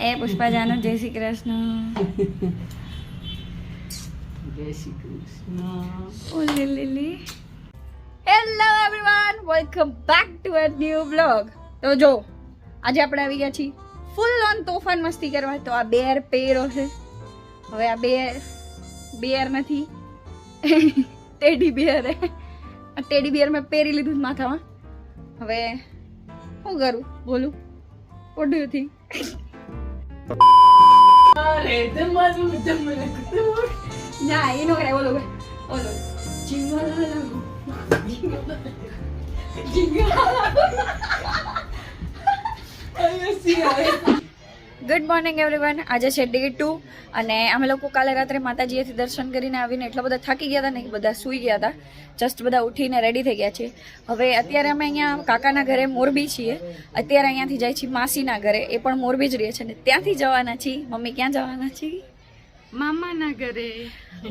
એ પુષ્પા જાનો જય શ્રી કૃષ્ણ. જય Shri Krishna. Hello everyone welcome back to a new blog તો જો આજે આપણે આવી ગયા છીએ ફૂલ ઓન તોફાન મસ્તી કરવા. તો આ બેર પેરો છે. હવે આ બેર બેર નથી. ટેડી બિયર હે આ ટેડી બિયર મેં પહેરી લીધું માથામાં. હવે શું કરું? બોલું? વોટ ડુ યુ થિંક અરે તમારું તમને ના એ નો કરાય ઓલો ઓલો જીંગલાલા ગુડ મોર્નિંગ એવરીવન આજે છે ડે ટુ અને અમે લોકો કાલે રાત્રે માતાજીએથી દર્શન કરીને આવીને એટલા બધા થાકી ગયા હતા ને બધા સૂઈ ગયા હતા. જસ્ટ બધા ઉઠીને રેડી થઈ ગયા છે. હવે અત્યારે અમે અહીંયા કાકાના ઘરે મોરબી છીએ. અત્યારે અહીંયાથી જાય છીએ માસીના ઘરે. એ પણ મોરબી જ રહે છે ને ત્યાંથી જવાના છીએ. મમ્મી ક્યાં જવાના છીએ મામાના ઘરે.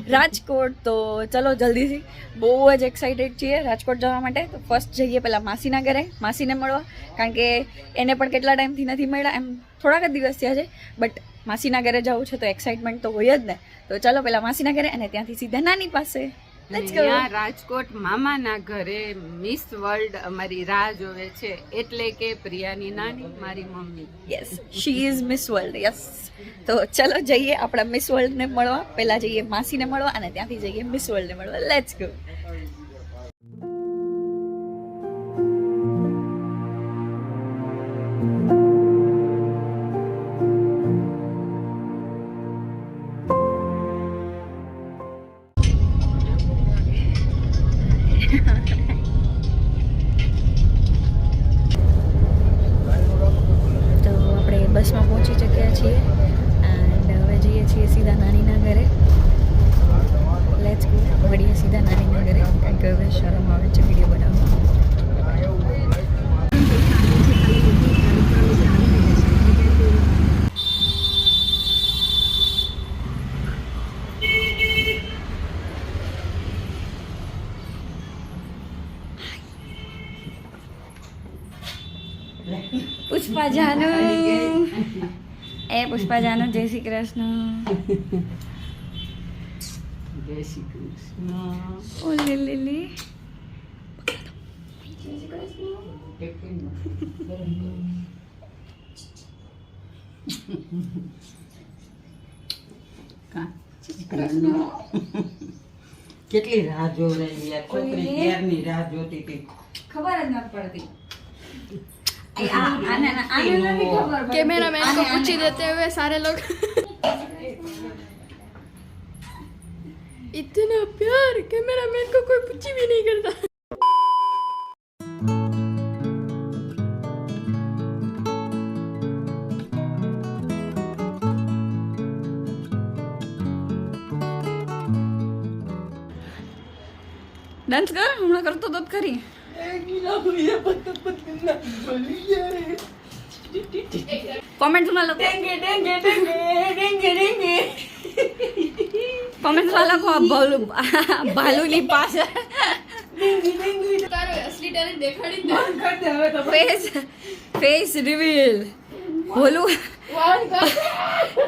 રાજકોટ, તો ચલો જલ્દીથી. બહુ જ એક્સાઇટેડ છીએ રાજકોટ જવા માટે. તો ફર્સ્ટ જઈએ પહેલાં માસીના ઘરે, માસીને મળવા. કારણ કે એને પણ કેટલા ટાઈમથી નથી મળ્યા, એમ થોડાક જ દિવસ થયા છે. બટ માસીના ઘરે જવું છે તો એક્સાઇટમેન્ટ તો હોય જ ને. તો ચલો પહેલાં માસીના ઘરે અને ત્યાંથી સીધા નાની પાસે. રાજકોટ મામાના ઘરે મિસ વર્લ્ડ અમારી રાહ જોવે છે એટલે કે પ્રિયાની નાની મારી mummy. Yes she is miss world yes તો ચલો જઈએ આપણા મિસ વર્લ્ડને મળવા. પહેલાં જઈએ માસીને મળવા અને ત્યાંથી જઈએ મિસ વર્લ્ડને મળવા. Let's go Pushpa જાનુ એ પુષ્પા જાનુ જય શ્રી કૃષ્ણ. જય શ્રી કૃષ્ણ. ઓ લીલી કેટલી રાહ જોઈ રહી છોકરી. ક્યારની રાહ જોતી હતી? ખબર જ ન પડતી. આ- આને આને નથી ખબર પડતી. कैमरामैन को આને- આને- पूछी देते हुए सारे लोग इतना प्यार कैमरामैन को कोई पूछी भी नहीं करता ડાન્સ કર હમણાં કરતો તો જ ખરી કોમેન્ટ્સમાં લખો કોમેન્ટ્સમાં લખો આ ભાલુ ભાલુની પાસે तारो असली talent देखाड़ी they face face reveal भोलू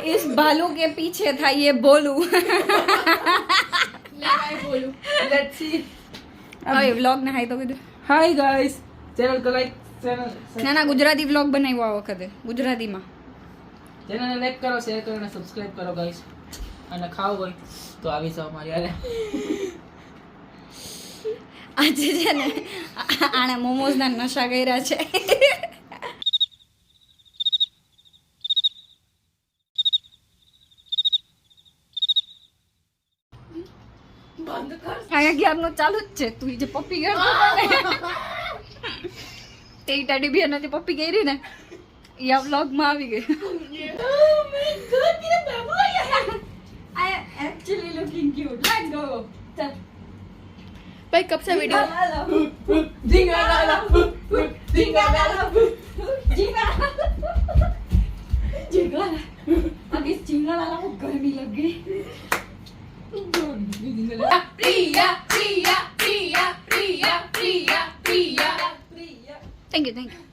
इस भालू के पीछे था ये भोलू ले भाई बोलू લેટ્સ સી હવે વ્લોગ ને હાઈ તો કીધું હાય ગાઈસ ચેનલ કો લાઈક ચેનલ ના ના ગુજરાતી વ્લોગ બનાવ્યો આ વખતે ગુજરાતીમાં. ચેનલને લાઈક કરો શેર કરો અને સબસ્ક્રાઇબ કરો ગાઈસ અને ખાવ હોય તો આવી જાવ મારી હારે. આજે છે ને આણે મોમોઝના નશા કર્યા છે. અહીંયા ક્યારનું ચાલુ જ છે તું જે પપ્પી કરતો હતો ને તે ટાડી બિયર નથી પપ્પી કરી ને એ આ વ્લોગમાં આવી ગઈ I am actually looking cute. Let's go. ચાલ. भाई कब से वीडियो अब इस चिंगाला को गर्मी लग गई Priya Priya Priya Priya Priya Priya Priya thank you thank you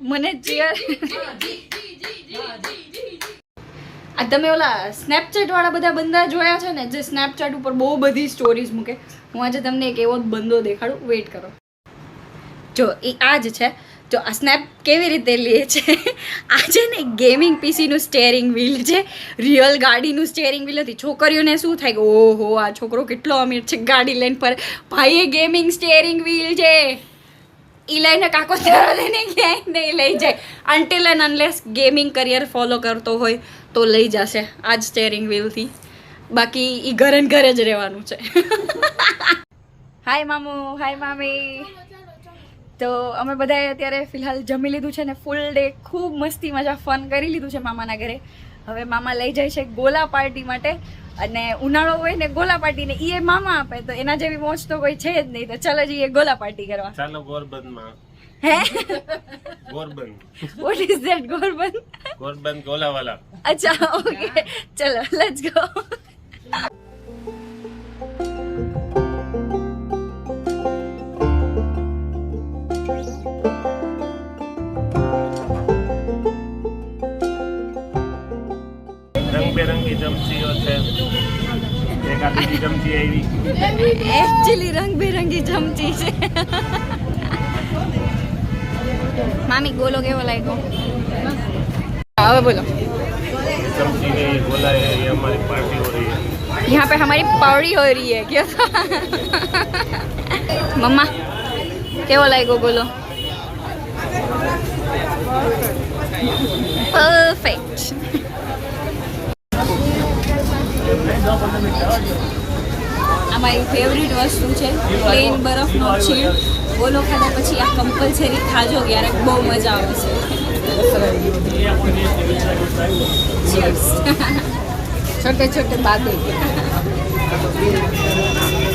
મને ચીયર આ તમે ઓલા સ્નેપચેટ વાળા બધા બંદા જોયા છે ને જે સ્નેપચેટ ઉપર બહુ બધી સ્ટોરીઝ મૂકે. હું આજે તમને એક એવો બંદો દેખાડું. વેટ કરો. જો એ આ જ છે. જો આ સ્નેપ કેવી રીતે લે છે? આ છે ને ગેમિંગ પીસીનું સ્ટેરિંગ વ્હીલ છે. રિયલ ગાડીનું સ્ટેરિંગ વ્હીલ હતી. છોકરીઓને શું થાય કે, ઓહો, આ છોકરો કેટલો અમીર છે ગાડી લઈને પર. ભાઈએ ગેમિંગ સ્ટેરિંગ વ્હીલ છે. એ લઈને કાકો ત્યારે લઈને ક્યાંય નહીં લઈ જાય. Until and unless gaming career follow કરતો હોય, તો લઈ જશે આ જ સ્ટેરિંગ વ્હીલથી બાકી એ ઘરે ઘરે જ રહેવાનું છે. હાય મામુ હાય મામી તો અમે બધાએ અત્યારે ફિલહાલ જમી લીધું છે ને ફૂલ ડે ખૂબ મસ્તી મજા ફન કરી લીધું છે મામાના ઘરે. હવે મામા લઈ જાય છે ગોલા પાર્ટી માટે અને ઉનાળો હોય ને ગોલા પાર્ટી ને એ મામા આપે તો એના જેવી મોજ તો કોઈ છે જ નહીં. તો ચાલો જઈએ ગોલા પાર્ટી કરવા. ચાલો ગોરબંધમાં. હે? Gorbandh. What is that Gorbandh? Gorbandh ગોલાવાલા. અચ્છા ઓકે ચલો લેટ્સ ગો ચમચીઓ છે એક આ બીજી ચમચી આવી એકચ્યુઅલી રંગબેરંગી ચમચી છે મામી ગોલો કેવો લાગ્યો હવે બોલો चमची ने ये बोला है ये हमारी पार्टी हो रही है यहाँ पे हमारी पार्टी हो रही है क्या मम्मा કેવો લાગ્યો બોલો પરફેક્ટ આ મારી ફેવરિટ વસ્તુ છે પ્લેન બરફનો છીણ. બોલો ખાધા પછી આ કમ્પલસરી ખાજો ક્યારેક બહુ મજા આવશે Cheers. છોટે છોટે બાદે.